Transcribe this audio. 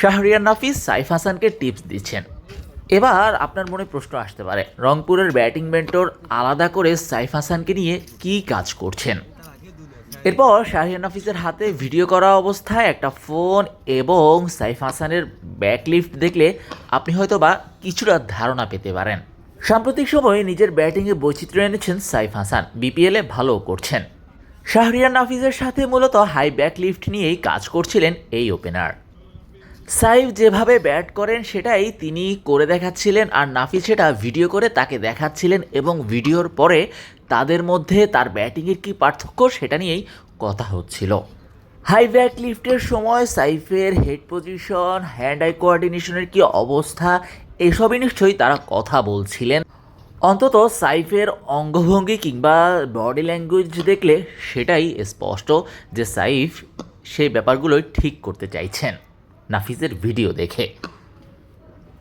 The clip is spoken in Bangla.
শাহরিয়ার নাফিস, সাইফ হাসানকে টিপস দিচ্ছেন। এবার আপনার মনে প্রশ্ন আসতে পারে, রংপুরের ব্যাটিং মেন্টর আলাদা করে সাইফ হাসানকে নিয়ে কী কাজ করছেন? এরপর শাহিয়ার নাফিসের হাতে ভিডিও করা অবস্থায় একটা ফোন এবং সাইফ হাসানের ব্যাকলিফট দেখলে আপনি হয়তো বা কিছুটা ধারণা পেতে পারেন। সাম্প্রতিক সময়ে নিজের ব্যাটিংয়ে বৈচিত্র্য এনেছেন সাইফ হাসান বিপিএলে ভালো করছেন। শাহরিয়ার নাফিসের সাথে মূলত হাই ব্যাকলিফট নিয়েই কাজ করছিলেন এই ওপেনার সাইফ যেভাবে ব্যাট করেন, সেটাই তিনি করে দেখাচ্ছিলেন আর নাফিস সেটা ভিডিও করে তাকে দেখাচ্ছিলেন এবং ভিডিওর পরে তাদের মধ্যে তার ব্যাটিংয়ের কী পার্থক্য সেটা নিয়েই কথা হচ্ছিল। হাই ব্যাক লিফটের সময় সাইফের হেড পজিশন হ্যান্ড আই কোঅর্ডিনেশনের কী অবস্থা, এসবই নিশ্চয়ই তারা কথা বলছিলেন। অন্তত সাইফের অঙ্গভঙ্গি কিংবা বডি ল্যাঙ্গুয়েজ দেখলে সেটাই স্পষ্ট যে সাইফ সেই ব্যাপারগুলোই ঠিক করতে চাইছেন। নাফিসের ভিডিও দেখে।